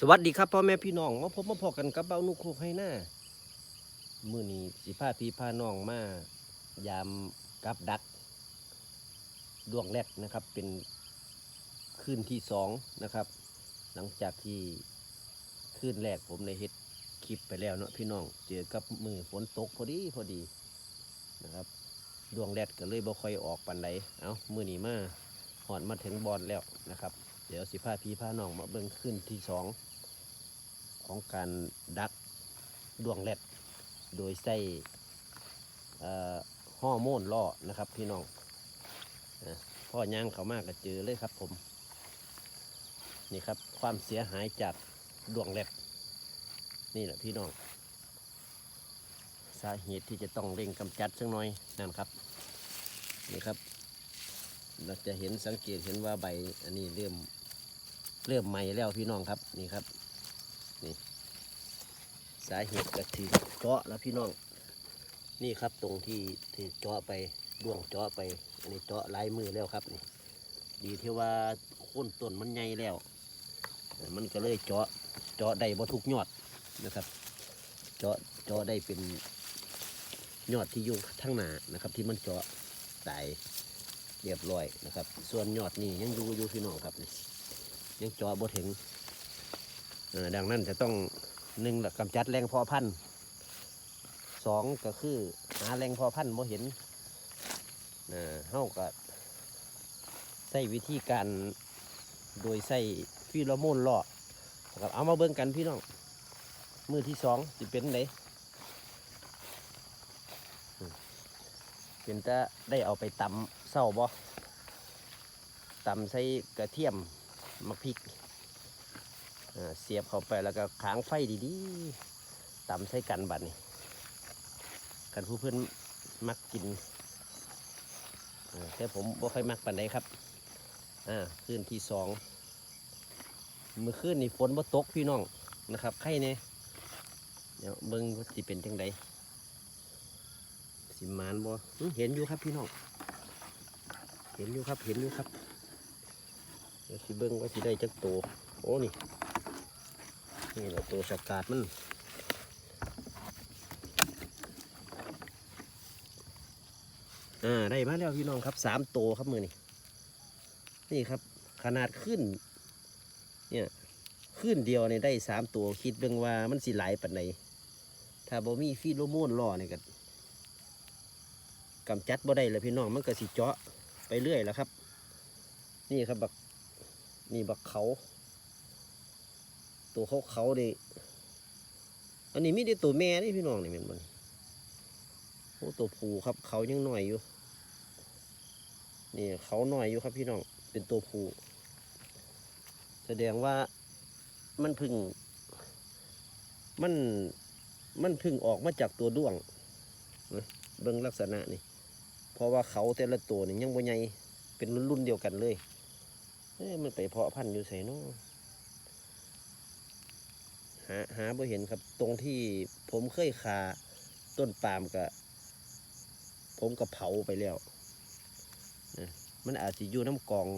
สวัสดีครับพ่อแม่พี่น้องมาพบมาพอกันกับเบ้านุกโคกให้หน้ามือนี้สิพาพี่พาน้องมายามกับดัก ดวงแรกนะครับ เป็นคืนที่สองนะครับ หลังจากที่คืนแรกผมในเฮ็ดคลิปไปแล้วเนาะพี่น้องเจอกับมือฝนตกพอดีพอดีนะครับดวงแรกก็เลยบ่ค่อยออกปันใดเอามือนี้มาหอดมาถึงบอลแล้วนะครับ เดี๋ยวสิพาพี่พาน้องมาเบิ่งขึ้นที่สองของการดักดวงแรดโดยใส่เอ่อโมนล่อนะครับพี่น้องพ่อย่างเขามากก็เจอเลยครับผม นี่ครับความเสียหายจากดวงแรดนี่แหละพี่น้อง สาเหตุที่จะต้องเร่งกำจัดสักหน่อยนั่นครับ นี่ครับ เราจะเห็นสังเกตเห็นว่าใบอันนี้เริ่ม เริ่มใหม่แล้วพี่น้องครับนี่ครับนี่สาเหตุก็ถือเจาะแล้วพี่น้อง นี่ครับตรงที่ถือเจาะไปดวงเจาะไปอันนี้เจาะลายมือแล้วครับนี่ ดีที่ว่าโค่นต้นมันใหญ่แล้ว มันก็เลยเจาะเจาะได้บ่ทุกยอดนะครับเจาะเจาะได้เป็นยอดที่อยู่ทั้งหนานะครับ ที่มันเจาะตายเรียบร้อยนะครับ ส่วนยอดนี่ยังอยู่อยู่พี่น้องครับนี่ ยังเจาะบ่ถึงเอ่อดังนั้นจะต้องหนึ่งกำจัดแรงพอพันธุ์สองก็คือหาแรงพอพันธุ์บ่เห็นเอ่อเฮาก็ใช้วิธีการโดยใส่ฟีโรโมนล่อนะครับเอามาเบิ่งกันพี่น้อง มือที่สองสิเป็นไหนเป็นจะได้เอาไปตำเศร้าบ่ตำใส่กระเทียม มะพริกเสียบเข้าไปแล้วก็ขางไฟดีๆตำใส่กันบัดนี้กันผู้เพื่อนมักกินแต่ผมบ่ค่อยมักปันใดครับอ่าคืนที่สองเมื่อคืนนี่ฝนบ่ตกพี่น้องนะครับไข่เนี่ยเดี๋ยวเบิ้งว่าสิเป็นจังใดสิมานบ่เห็นอยู่ครับพี่น้องเห็นอยู่ครับเห็นอยู่ครับ ดี๋ยวสิเบิ้งว่าสิได้จักโตวโอ้นี่นี่แหละตัวสกาดมันอ่าได้มาแล้วพี่น้องครับสามโตวครับมือนี่นี่ครับ ขนาดขึ้น เนี่ยขึ้นเดียวเนี่ยได้สามตัวคิดเบิ่งว่ามันสิหลปันใดถ้าบ่มีฟีโรโมนล่อเนี่ยก็กำจัดบ่ได้เลยพี่น้องมันก็สิเจาะไปเรื่อยแล้วครับ นี่ครับบัก นี่บักเขา ตัวเขาเขาๆนี่อันนี้มีแต่ตัวแม่นี่พี่น้องนี่แมันบ่นี่โอ้ตัวผูครับ เขายังหน้อยอยู่ นี่เขาหน้อยอยู่ครับพี่น้อง เป็นตัวผูแสดงว่ามันพึ่ง มัน มันพึ่งออกมาจากตัวด้วงเบิ่งลักษณะนี่ เพราะว่าเขาแต่ละตัวนี่ยังบ่ใหญ่เป็นรุ่นๆเดียวกันเลย เอ้ยมันไปเพาะพันธุ์อยู่ไสเนาะหาหาบ่เห็นครับ ตรงที่ผมเคยขาต้นปาล์มกับผมก็เผาไปแล้วนะมันอาจจะอยู่น้ำกอง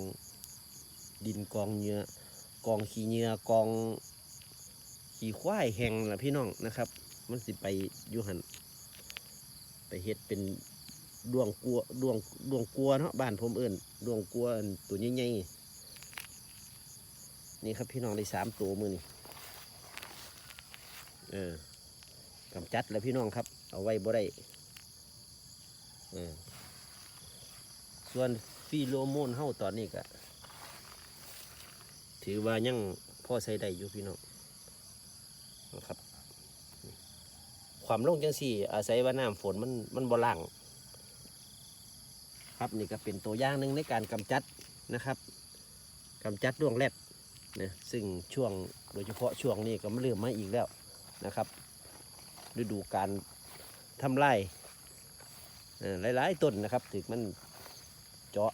ดินกองเหงื่อกองขี้เหงื่อกองขี้ควายแห้งนะพี่น้องนะครับ มันสิไปอยู่หันไปเฮ็ดเป็นดวงกัวดวงดวงกัวเนาะบ้านผมเอิ้นดวงกัวตัวใหญ่ๆ นี่ครับพี่น้องได้สามตัวมือนี่เออกำจัดแล้วพี่น้องครับ เอาไว้บ่ได้เออส่วนฟีโรโมนเฮาตอนนี้ก็ถือว่ายังพ่อใช้ได้อยู่พี่น้องนะครับ ความลงจังสี่ อาศัยว่าน้ำฝนมันมันบ่ล่างครับนี่ก็เป็นตัวอย่างหนึ่งในการกำจัดนะครับกำจัดดวงแรด นะซึ่งช่วงโดยเฉพาะช่วงนี้ก็มาเริ่มมาอีกแล้วนะครับ ฤดูการทำลายเอ่หลายๆต้นนะครับถึงมันเจาะ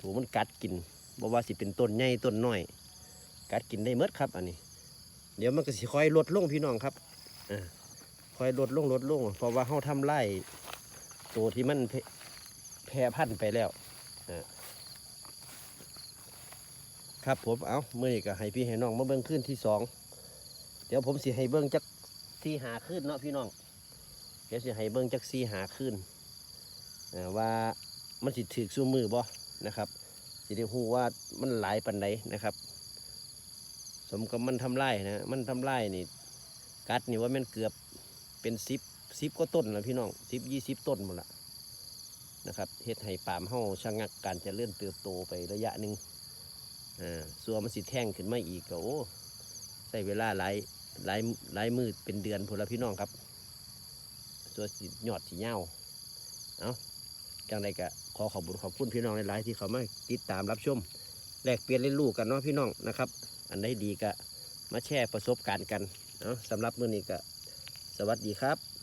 ถูมันกัดกินบ่ว่าสิเป็นต้นใหญ่ต้นน้อย กัดกินได้เมดครับอันนี้ เดี๋ยวมันก็สิค่อยลดลงพี่น้องครับอค่อยลดลงลดลงเพราะว่าเฮาทำไร่ตัวที่มันแพร่พันธุ์ไปแล้วอ่า ครับผมเอาเมื่อนี้ก็ให้พี่ให้น้องมาเบิ้งขึ้นที่สองเดี๋ยวผมสิให้เบิ้งจักสี่หาขึ้นเนาะพี่น้องเดี๋ยวสิให้เบิ้งจักสี่หาขึ้นว่ามันสิถือสู้มือบ่นะครับสิได้ฮู้ว่ามันหลายปันใดนะครับ สมกับมันทำลายนะมันทำลายนี่ กัดนี่ว่ามันเกือบเป็นสิบสิบก็ต้นแล้วพี่น้องสิบยี่สิบต้นหมดละนะครับเฮ็ดให้ปามเฮาชะงักการจะเลื่อนเติบโตไประยะหนึ่ง ส่วนมันสิแท่งขึ้นมาอีกก็โอ้ใช้เวลาหลายหลายหลายมือเป็นเดือนพลพี่น้องครับส่วนสิยอดสีเงาเอาจังใดก็ขอขอบคุณขอบคุณพี่น้องหลายๆที่เขามาติดตามรับชมแลกเปลี่ยนเรียนรู้กันเนาะพี่น้องนะครับ อันใดดีก็มาแชร์ประสบการณ์กันเนาะสำหรับมื้อนี้ก็สวัสดีครับ